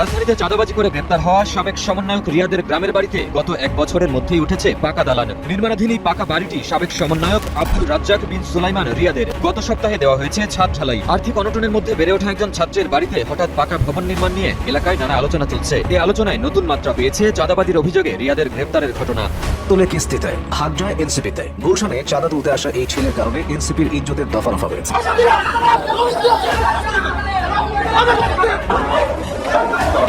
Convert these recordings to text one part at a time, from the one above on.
রাজধানীতে চাঁদাবাজি করে গ্রেপ্তার হওয়া সাবেক সমন্বয়ক রিয়াদের গ্রামের বাড়িতে গত এক বছরের মধ্যেই উঠেছে পাকা দালান। নির্মাণাধীন এই পাকা বাড়িটি সাবেক সমন্বয়ক আব্দুল রাজ্জাক বিন সুলাইমান রিয়াদের গত সপ্তাহে দেওয়া হয়েছে ছাদ ঢালাই। আর্থিক অনটনের মধ্যে বেড়ে ওঠা একজন ছাত্রের বাড়িতে হঠাৎ পাকা ভবন নির্মাণ নিয়ে এলাকায় নানা আলোচনা চলছে। এই আলোচনায় নতুন মাত্রা পেয়েছে চাঁদাবাজির অভিযোগে রিয়াদের গ্রেপ্তারের ঘটনা। তোলে কিস্তিতে যায় এনসিপিতে। গুলশানে চাঁদা তুলতে আসা এই ছেলের কারণে এনসিপির ইজ্জতের দফা রফা হয়েছে।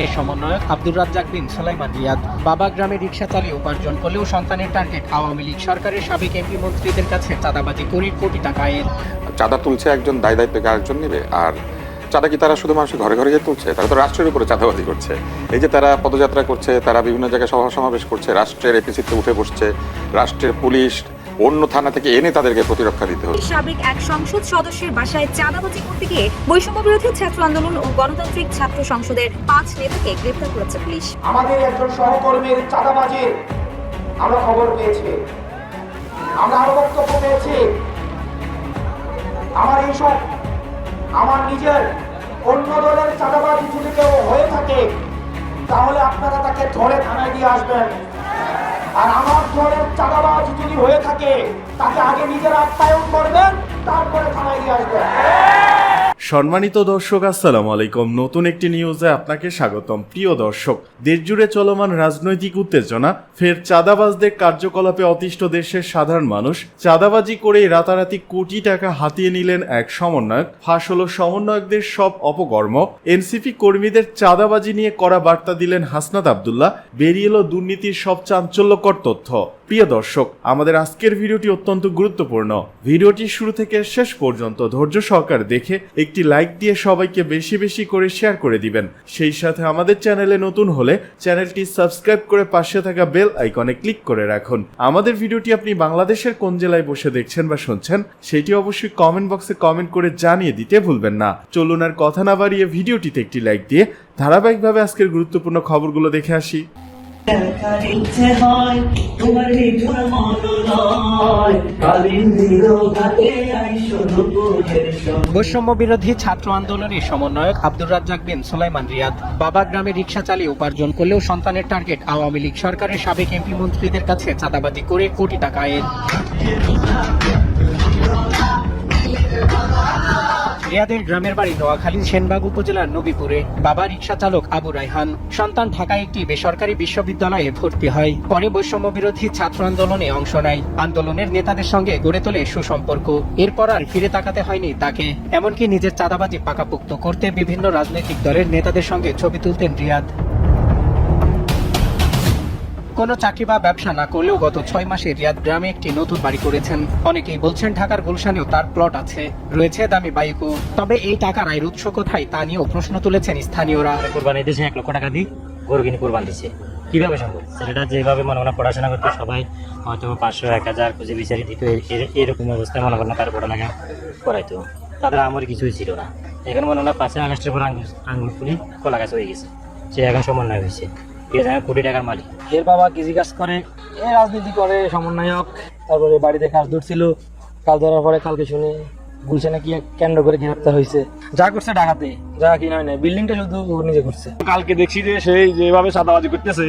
এ সমন্বয়ক আব্দুর রাজ্জাক বিন সুলাইমান রিয়াদ। বাবা গ্রামে রিক্সা চালিয়ে উপার্জন করলেও সন্তানের টার্গেট আওয়ামী লীগ সরকারের সাবেক এমপি মন্ত্রীদের কাছে চাঁদাবাজি করে কোটি টাকা আয়ের চাঁদা তুলছে একজন দায় দায়িত্বকে আরেকজন নেবে? আর চাঁদা কি তারা শুধু মানুষের ঘরে ঘরে গিয়ে তুলছে? তারা তো রাষ্ট্রের উপরে চাঁদাবাজি করছে। এই যে তারা পদযাত্রা করছে, তারা বিভিন্ন জায়গায় সভা সমাবেশ করছে, রাষ্ট্রের এপিসিতে উঠে বসছে, রাষ্ট্রের পুলিশ অন্য থানা থেকে এনে তাদেরকে প্রতিরক্ষা দিতে হচ্ছে। সাবেক এক সংসদ সদস্যের বাসায় চাঁদাবাজি করতে গিয়ে বৈষম্য বিরোধী ছাত্র আন্দোলন ও গণতান্ত্রিক ছাত্র সংসদের পাঁচ নেতাকে গ্রেপ্তার করেছে পুলিশ। আমাদের একজন সহকর্মীর চাঁদাবাজির আমরা খবর পেয়েছি। আমরা আরও বক্তব্য পেয়েছি। আমার এইসব আমার নিজের অন্য দলের চাঁদাবাজি যদি কেউ হয়ে থাকে তাহলে আপনারা তাকে ধরে থানায় দিয়ে আসবেন। আর আমার চাঁদাবাজ যদি হয়ে থাকে তাকে আগে নিজের আত্মায়ন করবেন তারপরে থানায় দিয়ে আসবেন। সম্মানিত দর্শক, আসসালামু আলাইকুম। নতুন একটি নিউজে আপনাকে স্বাগতম। প্রিয় দর্শক, দেশজুড়ে চলমান রাজনৈতিক উত্তেজনা, ফের চাঁদাবাজদের কার্যকলাপে অতিষ্ঠ দেশের সাধারণ মানুষ, চাঁদাবাজি করে রাতারাতি কোটি টাকা হাতিয়ে নিলেন এক সমন্বয়ক। ফাঁস হল সমন্বয়কদের সব অপকর্ম। এনসিপি কর্মীদের চাঁদাবাজি নিয়ে করা বার্তা দিলেন হাসনাত আবদুল্লাহ। বেরিয়ে এলো দুর্নীতির সব চাঞ্চল্যকর তথ্য। প্রিয় দর্শক, আমাদের আজকের ভিডিওটি অত্যন্ত গুরুত্বপূর্ণ। ভিডিওটি শুরু থেকে শেষ পর্যন্ত ধৈর্য সহকারে দেখে একটি লাইক দিয়ে সবাইকে বেশি বেশি করে শেয়ার করে দিবেন। সেই সাথে আমাদের চ্যানেলে নতুন হলে চ্যানেলটি সাবস্ক্রাইব করে পাশে থাকা বেল আইকনে ক্লিক করে রাখুন। আমাদের ভিডিওটি আপনি বাংলাদেশের কোন জেলায় বসে দেখছেন বা শুনছেন, সেটি অবশ্যই কমেন্ট বক্সে কমেন্ট করে জানিয়ে দিতে ভুলবেন না। চলুন আর কথা না বাড়িয়ে ভিডিওটিতে একটি লাইক দিয়ে ধারাবাহিকভাবে আজকের গুরুত্বপূর্ণ খবরগুলো দেখে আসি। বৈষম্য বিরোধী ছাত্র আন্দোলনের সমন্বয়ক আব্দুর রাজ্জাক বিন সুলাইমান রিয়াদ। বাবা গ্রামে রিক্সা চালিয়ে উপার্জন করলেও সন্তানের টার্গেট আওয়ামী লীগ সরকারের সাবেক এমপি মন্ত্রীদের কাছে চাঁদাবাজি করে কোটি টাকা আয়ের। রিয়াদের গ্রামের বাড়ি নোয়াখালী সেনবাগ উপজেলার নবীপুরে। বাবা রিক্সা চালক আবু রায়হান। সন্তান ঢাকায় একটি বেসরকারি বিশ্ববিদ্যালয়ে ভর্তি হয়। পরে বৈষম্য বিরোধী ছাত্র আন্দোলনে অংশ নেয়। আন্দোলনের নেতাদের সঙ্গে গড়ে তোলে সুসম্পর্ক। এরপর আর ফিরে তাকাতে হয়নি তাকে। এমনকি নিজের চাঁদাবাজি পাকাপুক্ত করতে বিভিন্ন রাজনৈতিক দলের নেতাদের সঙ্গে ছবি তুলতেন রিয়াদ। কোনো চাকরি বা ব্যবসা না করলেও গত ছয় মাসে রিয়াদ গ্রামে একটি নতুন বাড়ি করেছেন। অনেকেই বলছেন ঢাকার গুলশানেও তার প্লট আছে। রয়েছে দামি বাইকও। তবে এই টাকার আয়ের উৎস কোথায় তা নিয়েও প্রশ্ন তুলেছেন স্থানীয়রা। কোরবানি দিয়েছে, এক লক্ষ টাকা দিয়ে গরু কিনে কোরবান দিচ্ছে কীভাবে সম্ভব? ছেলেটা যেভাবে মনে করেন পড়াশোনা করতে, সবাই হয়তো পাঁচশো, এক হাজার খুঁজে বিচারি দিত এরকম অবস্থায় মনে করেন তার পড়ালেখা করাইতো তাদের আমার কিছুই ছিল না। এখন মনে হয় পাঁচই আগস্টের পর আঙ্গুল আঙ্গুল ফুলি কলা গাছ হয়ে গেছে। সে এখন সমন্বয় হয়েছে। আছে কোটি টাকার মালিক। এর বাবা কৃষি কাজ করে এ রাজনীতি করে সমন্বয়ক। তারপরে বাড়িতে কাজ ধরছিল কাজ ধরার পরে কালকে শুনে গুলশানে কি কেন্দ্র করে গ্রেপ্তার হয়েছে। যা করছে ঢাকাতে যা কি নয় না বিল্ডিংটা শুধু নিজে করছে। কালকে দেখছি যে সেই যেভাবে চাঁদাবাজি করতেছে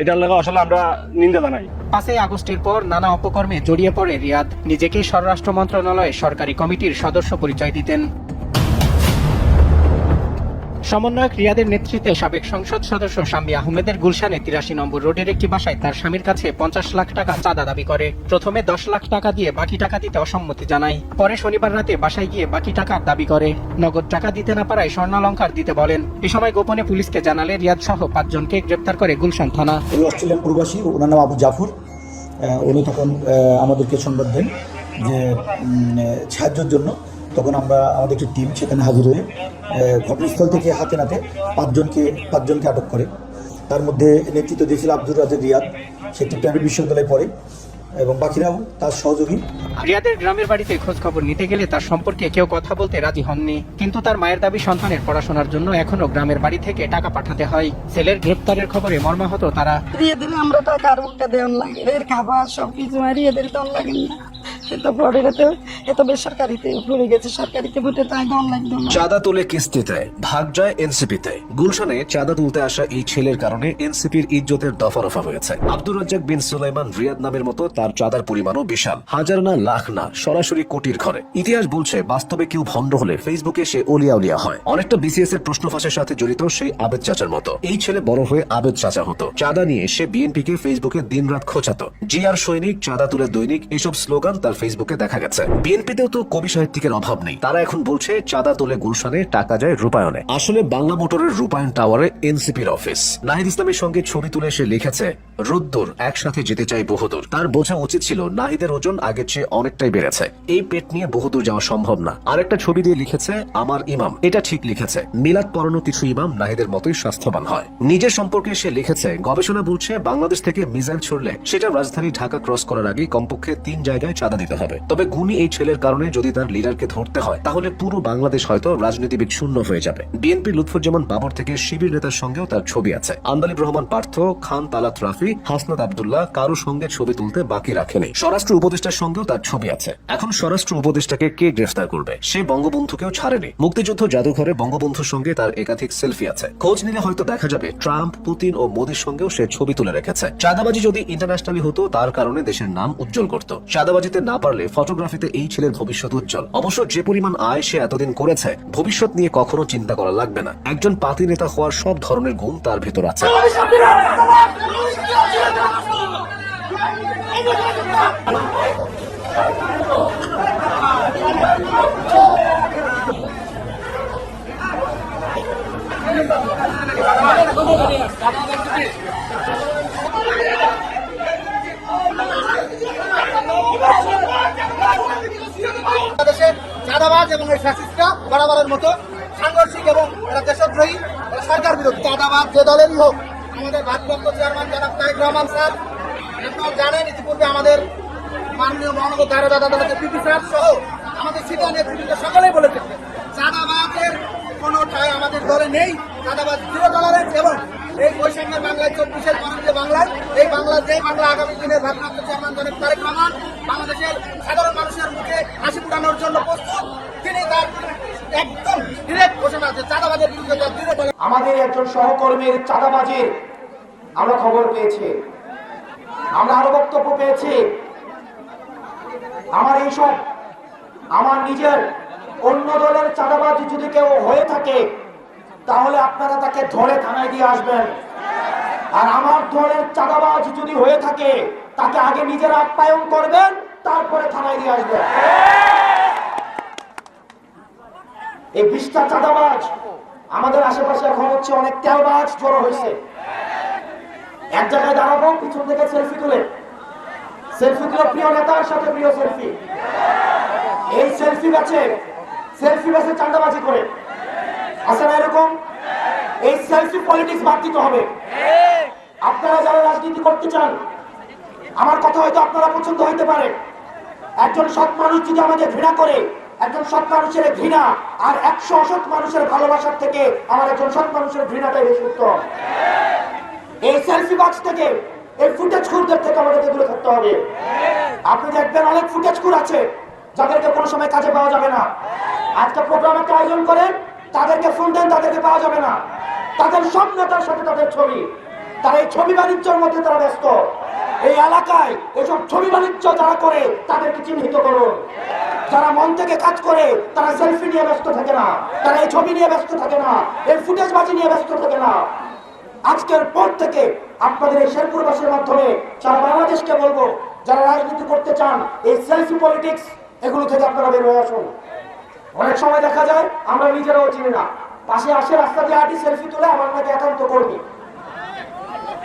এটার লাগে আসলে আমরা নিন্দা জানাই। পাঁচই আগস্টের পর নানা অপকর্মে জড়িয়ে পড়ে রিয়াদ। নিজেকে স্বরাষ্ট্র মন্ত্রণালয়ের সরকারি কমিটির সদস্য পরিচয় দিতেন। সমন্বয়ক রিয়াদের নেতৃত্বে সাবেক সংসদ সদস্য শাম্মী আহমেদের গুলশানে তিরাশি নম্বর রোডের একটি বাসায় তার স্বামীর কাছে পঞ্চাশ লাখ টাকা চাঁদা দাবি করে। প্রথমে দশ লাখ টাকা দিয়ে বাকি টাকা দিতে অসম্মতি জানায়। পরে শনিবার রাতে বাসায় গিয়ে বাকি টাকার দাবি করে। নগদ টাকা দিতে না পারায় স্বর্ণালঙ্কার দিতে বলেন। এ সময় গোপনে পুলিশকে জানালে রিয়াদ সহ পাঁচজনকে গ্রেপ্তার করে গুলশান থানা। অস্ট্রেলিয়ান প্রবাসী ওনার নাম আবু জাফর। উনি তখন আমাদেরকে সংবাদ দেন যে সাহায্যের জন্য। তখন আমরা আমাদের একটি টিম সেখানে হাজির হয়ে ঘটনাস্থল থেকে হাতে নাতে পাঁচজনকে পাঁচজনকে আটক করে। তার মধ্যে নেতৃত্ব দিয়েছিল আব্দুর রাজের রিয়াদ। সে একটি প্রাইভেট বিশ্ববিদ্যালয়ে পড়ে এবং বাকিরাও তার সহযোগী। রিয়াদের গ্রামের বাড়িতে খোঁজ খবর নিতে গেলে তার সম্পর্কে কেউ কথা বলতে রাজি হননি। কিন্তু তার মায়ের দাবি সন্তানের পড়াশোনার জন্য এখনও গ্রামের বাড়ি থেকে টাকা পাঠাতে হয়। ছেলের গ্রেপ্তারের খবরে মর্মাহত তারা দিয়ে দিলে আমরা টাকা আর উল্টা দেওয়ার লাগে এর খাবার সব কিছু আর এদের দেওয়ার লাগে না। চাঁদা কিস্তিতে, ভাগ যায় এনসিপিতে গুলশানে চাঁদা তুলতে আসা এই ছেলের কারণে এনসিপির ইজ্জতের দফারফা হয়েছে। আব্দুর রাজ্জাক বিন সুলাইমান রিয়াদ নামের মতো তার চাঁদার পরিমাণও বিশাল। হাজার না, লাখ না, সরাসরি কোটির ঘরে। ইতিহাস বলছে, বাস্তবে কেউ ভণ্ড হলে ফেসবুকে সে অলিয়া উলিয়া হয়। অনেকটা বিসিএস এর প্রশ্ন ফাঁসের সাথে জড়িত সেই আবেদ চাচার মতো। এই ছেলে বড় হয়ে আবেদ চাচা হতো। চাঁদা নিয়ে সে বিএনপি কে ফেসবুকে দিনরাত খোঁচাতো। জি আর সৈনিক, চাঁদা তুলে দৈনিক, এসব স্লোগান তার ফেসবুকে দেখা গেছে। বিএনপিতেও তো কবি সাহিত্যিকের অভাব নেই। তারা এখন বলছে, চাঁদা তুলে গুলশানে, টাকা যায় রূপায়ণে। আসলে বাংলা মোটরের রূপায়ণ টাওয়ারে এনসিপির অফিস। নাহিদ ইসলামের সঙ্গে ছবি তুলে সে লিখেছে, রুদ্দুর, একসাথে যেতে চাই বহুদূর। তার বোঝা উচিত ছিল, নাহিদের ওজন আগের চেয়ে অনেকটাই বেড়েছে। এই পেট নিয়ে বহুদূর যাওয়া সম্ভব না। আরেকটা ছবি দিয়ে লিখেছে, আমার ইমাম। এটা ঠিক লিখেছে। মিলাদ পড়ানো কিছু ইমাম নাহিদের মতোই স্বাস্থ্যবান হয়। নিজের সম্পর্কে সে লিখেছে, গবেষণা বলছে, বাংলাদেশ থেকে মিজাইল ছড়লে সেটা রাজধানী ঢাকা ক্রস করার আগে কমপক্ষে তিন জায়গায় চাঁদা দিতে হবে। তবে গুণী এই ছেলের কারণে যদি তার লিডারকে ধরতে হয়, তাহলে পুরো বাংলাদেশ হয়তো রাজনীতিবিদ শূন্য হয়ে যাবে। বিএনপি লুৎফুজ্জামান বাবর থেকে শিবির নেতার সঙ্গেও তার ছবি আছে। আন্দালিব রহমান পার্থ, খান তালাত রাফি, হাসনাত আবদুল্লাহ কারও সঙ্গে ছবি তুলতে বাকি রাখেনি। স্বরাষ্ট্র উপদেষ্টার সঙ্গেও তার ছবি আছে। এখন স্বরাষ্ট্র উপদেষ্টাকে কে গ্রেফতার করবে? সে বঙ্গবন্ধুকেও ছাড়েনি। মুক্তিযুদ্ধ জাদুঘরে বঙ্গবন্ধুর সঙ্গে তার একাধিক সেলফি আছে। খোঁজ নিলে হয়তো দেখা যাবে ট্রাম্প, পুতিন ও মোদীর সঙ্গেও সে ছবি তুলে রেখেছে। চাঁদাবাজি যদি ইন্টারন্যাশনালি হতো, তার কারণে দেশের নাম উজ্জ্বল করত। চাঁদাবাজিতে না পারলে ফটোগ্রাফিতে এই ছেলের ভবিষ্যৎ উজ্জ্বল। অবশ্য যে পরিমাণ আয় সে এতদিন করেছে, ভবিষ্যৎ নিয়ে কখনো চিন্তা করা লাগবে না। একজন পাতি নেতা হওয়ার সব ধরনের গুণ তার ভেতর আছে। বাংলাদেশে চাঁদাবাজ এবং এই ফ্যাসিস্টরা বরাবরের মতো সাংঘর্ষিক এবং এরা দেশদ্রোহী সরকার বিরোধী। চাঁদাবাজ যে দলেরই হোক, আমাদের ভারপ্রাপ্ত চেয়ারম্যান জনাব তারেক রহমান স্যার, আপনারা জানেন ইতিপূর্বে আমাদের মাননীয় মহানগর দায়রা আদালতের পিপি স্যার সহ আমাদের সিনিয়র নেতৃবৃন্দ সকলেই বলেছেন চাঁদাবাজের কোনো ঠাঁই আমাদের দলে নেই। চাঁদাবাজ জিরো টলারেন্স এবং এই বৈষম্যের বাংলায় চব্বিশের ভারতীয় বাংলায়, এই বাংলা যে বাংলা আগামী দিনের ভারপ্রাপ্ত চেয়ারম্যান তারেক রহমান, বাংলাদেশের সাধারণ মানুষের মুখে হাসি ফুটানোর জন্য প্রস্তুত, তিনি তার একদম ডিরেক্ট ঘোষণা আছে, চাঁদাবাজের বিরুদ্ধে তার দৃঢ় আমাদের একজন সহকর্মীর চাঁদাবাজির আমরা খবর পেয়েছি। আমরা আরও বক্তব্য পেয়েছি। আমার এইসব, আমার নিজের অন্য দলের চাঁদাবাজি যদি কেউ হয়ে থাকে তাহলে আপনারা তাকে ধরে থানায় দিয়ে আসবেন। আর আমার দলের চাঁদাবাজ যদি হয়ে থাকে, তাকে আগে নিজের আপ্যায়ন করবেন, তারপরে থানায় দিয়ে আসবেন। এই বিশটা চাঁদাবাজ আমাদের আশেপাশে এখন হচ্ছে অনেক তেলবাজ জড়ো হয়েছে। এক জায়গায় দাঁড়াবো, পিছন থেকে সেলফি তুলে। সেলফি তুলে প্রিয় নেতার সাথে প্রিয় সেলফি। এই সেলফি ব্যাচে সেলফি ব্যাচে চাঁদাবাজি করে। আছে না এরকম এই সেলফি পলিটিক্স বাদ দিতে হবে। আপনারা যারা রাজনীতি করতে চান, আমার কথা হয়তো আপনারা পছন্দ হইতে পারে। একজন সৎ মানুষ যদি আমাকে ঘৃণা করে, একজন সৎ মানুষের ঘৃণা আর একশো অসৎ মানুষের ভালোবাসার থেকে আমার একজন সৎ মানুষের ঘৃণাটাই বেশি উত্তম। এই সেলফি বক্স থেকে, এই ফুটেজ খুরদের থেকে আমাদেরকে দূরে থাকতে হবে। আপনি দেখবেন অনেক ফুটেজ খুর আছে, যাদেরকে কোনো সময় কাজে পাওয়া যাবে না। আজকে প্রোগ্রাম একটা আয়োজন করেন তাদেরকে ফোন দেন, তাদেরকে পাওয়া যাবে না। তাদের সব নেতার সাথে তাদের ছবি। তারা এই ছবি বাণিজ্যের মধ্যে তারা ব্যস্ত। এই এলাকায় এসব ছবি বাণিজ্য যারা করে, তাদেরকে চিহ্নিত করুন। যারা মন থেকে কাজ করে, তারা সেলফি নিয়ে ব্যস্ত থাকে না। তারা এই ছবি নিয়ে ব্যস্ত থাকে না। এই ফুটেজ বাজি নিয়ে ব্যস্ত থাকে না। আজকের পর থেকে আপনাদের এই শেরপুরবাসীর মাধ্যমে সারা বাংলাদেশকে বলব, যারা রাজনীতি করতে চান, এই সেলফি পলিটিক্স, এগুলো থেকে আপনারা বের হয়ে আসুন। অনেক সময় দেখা যায়, আমরা নিজেরাও চিনি না। পাশে আসে রাস্তা দিয়ে হাঁটি সেলফি তুলে আমার নাকি একান্ত কর্মী।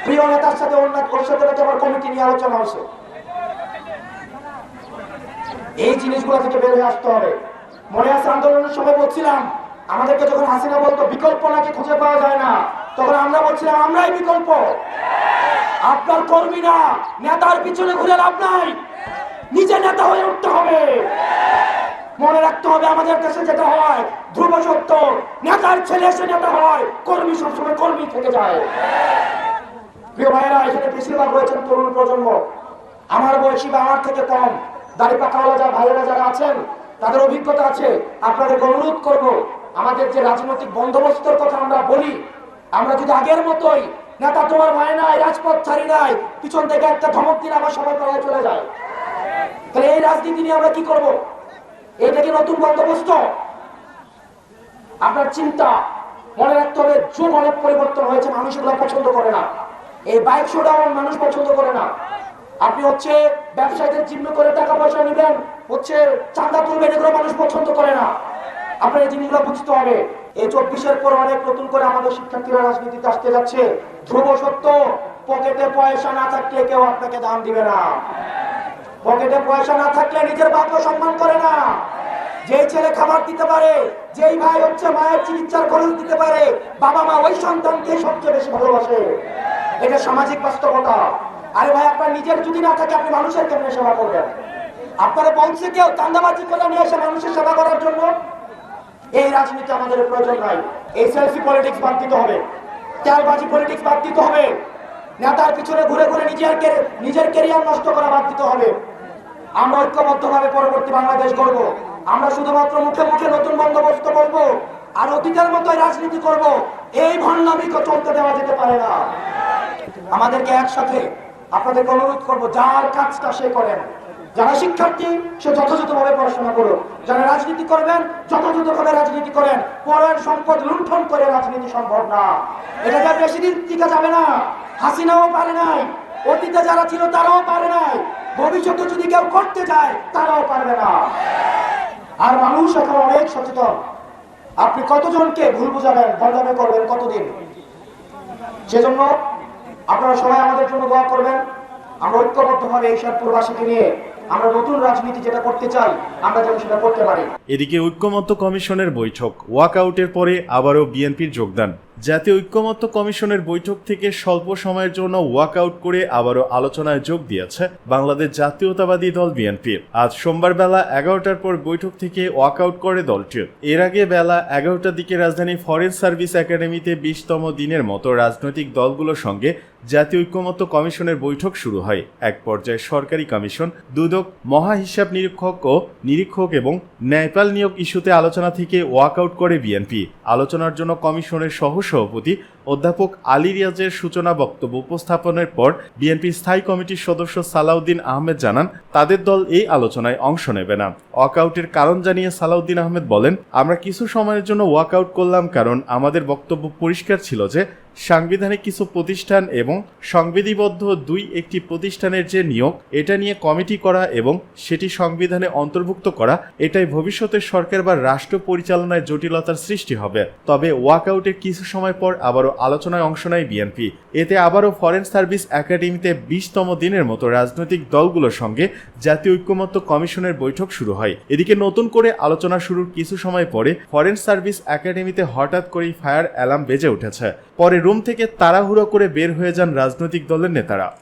প্রিয় নেতার সাথে অন্য ওর আমার কমিটি নিয়ে আলোচনা হয়েছে এই জিনিসগুলো থেকে বের হয়ে আসতে হবে। মনে আছে আন্দোলনের সময় বলছিলাম, আমাদেরকে যখন হাসিনা বলতো, বিকল্প নাকি খুঁজে পাওয়া যায় না, তখন আমরা বলছিলাম, আমরাই বিকল্প। আপনার কর্মী না নেতার পিছনে ঘুরে লাভ নাই। নিজে নেতা হয়ে উঠতে হবে। মনে রাখতে হবে আমাদের দেশে যেটা হয়, ধ্রুব সত্য। নেতার ছেলে এসে নেতা হয়, কর্মী সবসময় কর্মী থেকে যায়। প্রিয় ভাইয়েরা, এখানে বেশিরভাগ রয়েছেন তরুণ প্রজন্ম। আমার বয়সী বা আমার থেকে কম, দাড়ি পাকাওয়ালা যা ভাইয়েরা যারা আছেন, তাদের অভিজ্ঞতা আছে। আপনাদের অনুরোধ করব, আমাদের যে রাজনৈতিক বন্দোবস্তর কথা আমরা বলি, আমরা যদি আগের মতোই নেতা তোমার ভয় নাই, রাজপথ ছাড়ি নাই, পিছন থেকে একটা ধমক দিন আমার সবাই পাড়ায় চলে যায়। তাহলে এই রাজনীতি নিয়ে আমরা কি করব? এটা কি নতুন বন্দোবস্ত? আপনার চিন্তা মনে রাখতে হবে, যুগ অনেক পরিবর্তন হয়েছে, মানুষ এগুলো পছন্দ করে না। এই বাইক শোডাউন মানুষ পছন্দ করে না। আপনি হচ্ছে ব্যবসায়ীদের চিহ্ন করে টাকা পয়সা নেবেন, হচ্ছে চাঁদা তুলবেন, এগুলো মানুষ পছন্দ করে না। আপনার এই জিনিসগুলো বুঝতে হবে। এই চব্বিশের পর অনেক নতুন করে আমাদের শিক্ষার্থীরা রাজনীতিতে আসতে যাচ্ছে। ধ্রুব সত্য, পকেটে পয়সা না থাকলে কেউ আপনাকে দাম দিবে না। পকেটে পয়সা না থাকলে নিজের বাপকে সম্মান করে না। যেই ছেলে খাবার দিতে পারে, যেই ভাই হচ্ছে মায়ের চিকিৎসার খরচ দিতে পারে, বাবা মা ওই সন্তানকে সবচেয়ে বেশি ভালোবাসে। এটা সামাজিক বাস্তবতা। আরে ভাই, আপনার নিজের যদি না থাকে, আপনি মানুষের কেমনে সেবা করবেন? আপনারা বলছে কেউ চান্দাবাজি করে নিয়ে এসে মানুষের সেবা করার জন্য? এই রাজনীতি আমাদের প্রয়োজন নাই। সেলফি পলিটিক্স বাদ দিতে হবে। তেলবাজি পলিটিক্স বাদ দিতে হবে। নেতার পিছনে ঘুরে ঘুরে নিজের নিজের কেরিয়ার নষ্ট করা বাদ দিতে হবে। আমরা ঐক্যবদ্ধভাবে পরবর্তী বাংলাদেশ গড়ব। আমরা শুধুমাত্র মুখে মুখে নতুন বন্দোবস্ত বলব আর অতীতের মতোই রাজনীতি করব, এই ভণ্ডামিকে চলতে দেওয়া যেতে পারে না। আমাদেরকে একসাথে আপনাদেরকে অনুরোধ করব, যার কাজটা সে করেন। যারা শিক্ষার্থী, সে যথাযথভাবে পড়াশোনা করুন যারা রাজনীতি করবেন, যথাযথভাবে রাজনীতি করেন। পরের সম্পদ লুণ্ঠন করে রাজনীতি সম্ভব না। এটা যা বেশি দিন টিকা যাবে না। হাসিনাও পারে নাই। অতীতে যারা ছিল, তারাও পারে নাই। ভবিষ্যতে যদি কেউ করতে যায় তারাও পারবে না। আর মানুষ এখন অনেক সচেতন। আপনি কতজনকে ভুল বুঝাবেন ভণ্ডামি করবেন, কতদিন? সেজন্য আপনারা সবাই আমাদের জন্য দোয়া করবেন। আমরা ঐক্যবদ্ধভাবে এই শেরপুরবাসীকে নিয়ে আমরা নতুন রাজনীতি যেটা করতে আমরা সেটা করতে পারি। এদিকে ঐক্যমত্য কমিশনের বৈঠক, ওয়াকআউটের পরে আবারও বিএনপির যোগদান। জাতীয় ঐক্যমত্য কমিশনের বৈঠক থেকে স্বল্প সময়ের জন্য ওয়াকআউট করে আবারও আলোচনায় যোগ দিয়েছে বাংলাদেশ জাতীয়তাবাদী দল বিএনপি। আজ সোমবার বেলা এগারোটার পর বৈঠক থেকে ওয়াকআউট করে দলটি এর আগে বেলা এগারোটার দিকে রাজধানী ফরেন সার্ভিস একাডেমিতে বিশতম দিনের মতো রাজনৈতিক দলগুলোর সঙ্গে জাতীয় ঐক্যমত্য কমিশনের বৈঠক শুরু হয়। এক পর্যায়ে সরকারি কমিশন, দুদক মহা হিসাব নিরীক্ষক ও নিরীক্ষক এবং ন্যায়পাল নিয়োগ ইস্যুতে আলোচনা থেকে ওয়াকআউট করে বিএনপি। আলোচনার জন্য কমিশনের সহ 舍不得，অধ্যাপক আলী রিয়াজের সূচনা বক্তব্য উপস্থাপনের পর বিএনপি স্থায়ী কমিটির সদস্য সালাউদ্দিন আহমেদ জানান, তাদের দল এই আলোচনায় অংশ নেবে না। ওয়াকআউটের কারণ জানিয়ে সালাউদ্দিন আহমেদ বলেন, আমরা কিছু সময়ের জন্য ওয়াকআউট করলাম কারণ আমাদের বক্তব্য পরিষ্কার ছিল যে, সাংবিধানিক কিছু প্রতিষ্ঠান এবং সংবিধিবদ্ধ দুই একটি প্রতিষ্ঠানের যে নিয়োগ, এটা নিয়ে কমিটি করা এবং সেটি সংবিধানে অন্তর্ভুক্ত করা, এটাই ভবিষ্যতে সরকার বা রাষ্ট্র পরিচালনায় জটিলতার সৃষ্টি হবে। তবে ওয়াকআউটের কিছু সময় পর আবারও আলোচনায় অংশ নেয় বিএনপি। এতে আবারও ফরেন সার্ভিস একাডেমিতে বিশতম দিনের মতো রাজনৈতিক দলগুলোর সঙ্গে জাতীয় ঐক্যমত্য কমিশনের বৈঠক শুরু হয়। এদিকে নতুন করে আলোচনা শুরুর কিছু সময় পরে ফরেন সার্ভিস একাডেমিতে হঠাৎ করেই ফায়ার অ্যালার্ম বেজে উঠেছে। পরে রুম থেকে তাড়াহুড়ো করে বের হয়ে যান রাজনৈতিক দলের নেতারা।